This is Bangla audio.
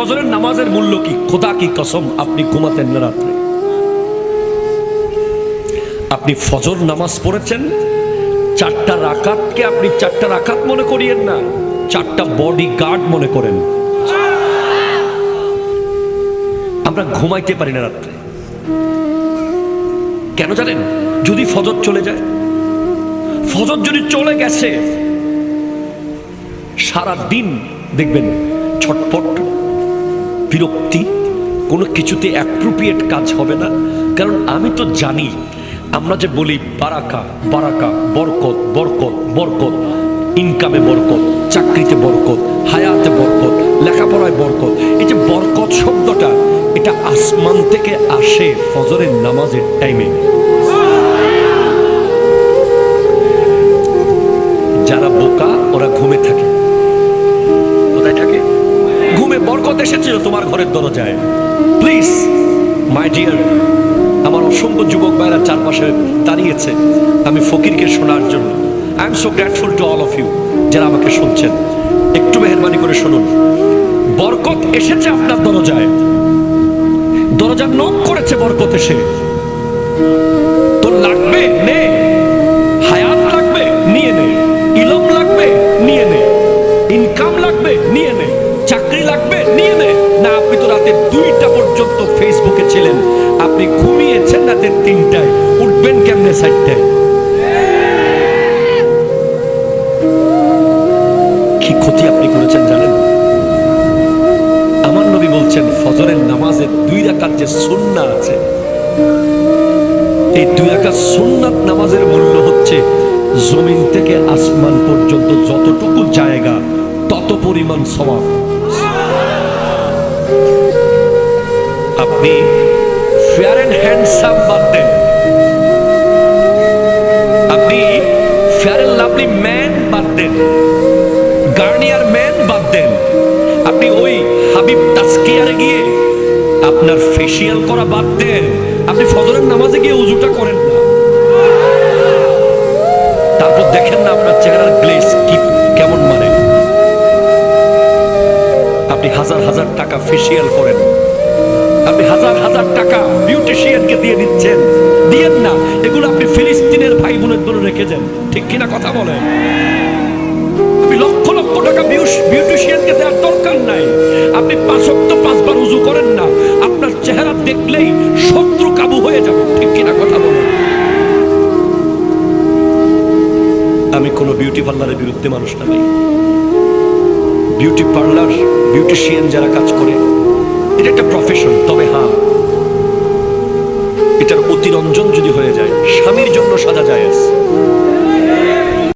ফজরের নামাজের মূল্য কি? খোদা কি কসম, আপনি ঘুমাতেন না রাত্রে। আপনি ফজর নামাজ পড়েছেন, চারটা রাকাতকে আপনি চারটা রাকাত মনে করিয়েন না, চারটা বডি গার্ড মনে করেন। আমরা ঘুমাইতে পারি না রাত্রে। কেন জানেন? যদি ফজর চলে যায়, ফজর যদি চলে গেছে সারা দিন দেখবেন ছটপট বিরক্তি, কোনো কিছুতে অ্যাপ্রোপ্রিয়েট কাজ হবে না। কারণ আমি তো জানি, আমরা যে বলি বারাকা বারাকা, বরকত বরকত বরকত ইনকামে বরকত, চাকরিতে বরকত, হায়াতে বরকত, লেখাপড়ায় বরকত। এই যে বরকত শব্দটা, এটা আসমান থেকে আসে ফজরের নামাজের টাইমে ঘুমে বরকত এসেছিল তোমার ঘরের দরজায়। প্লিজ মাই ডিয়ার আমার অসংখ্য যুবক ভাইরা চারপাশে দাঁড়িয়েছে আমি ফকিরকে শোনার জন্য। I am so grateful to all of you যারা আমাকে শুনছেন। একটু মেহরবানি করে শুনুন। বরকত এসেছে আপনার দরজায়। দরজা নক করেছে বরকত এসে। তোর লাগবে? নে। লাগবে? নিয়ে নে। না, আপনি তো রাতে দুইটা পর্যন্ত ফেসবুকে ছিলেন। আপনি ঘুমিয়েছেন রাতে তিনটায়। উঠবেন কেমনে সাইডটায় কি ক্ষতি আপনি করেছেন জানেন? আমার নবী বলছেন, ফজরের নামাজের দুই রাকাত যে সুন্না আছে, এই দুই রাকাত সুন্নাত নামাজের মূল্য হচ্ছে জমিন থেকে আসমান পর্যন্ত যতটুকু জায়গা, তত পরিমাণ সবাব আপনি ফেয়ার অ্যান্ড হ্যান্ডসাম বাদ দেন। আপনি ফেয়ার অ্যান্ড লাভলি ম্যান বাদ দেন। গার্নিয়ার ম্যান বাদ দেন। আপনি ওই হাবিব তাস্কিয়ারে গিয়ে আপনার ফেসিয়াল করা বাদ দেন। আপনি ফজরের নামাজে গিয়ে উজুটা করেন না। হাজার হাজার টাকা ফেসিয়াল করেন। আপনি হাজার হাজার টাকা বিউটিশিয়ানকে দিয়ে দিচ্ছেন। দিয়েন না। এগুলো আপনি ফিলিস্তিনের ভাই বোনের দলে রেখে যান। ঠিক কিনা কথা বলেন? আপনি লক্ষ লক্ষ টাকা বিউটিশিয়ানকে দেওয়ার দরকার নাই। আপনি পাঁচক্ত পাঁচবার উজু করেন না। আপনার চেহারা দেখলেই শত্রু কাবু হয়ে যাবে। ঠিক কিনা কথা বলেন? আমি কোনো বিউটি পার্লারের বিরুদ্ধে মানুষ না নেই বিউটি পার্লার বিউটিশিয়ান যারা কাজ করে, এটা একটা প্রফেশন তবে হ্যাঁ এটার অতিরঞ্জন যদি হয়ে যায়, স্বামীর জন্য সাজা যায়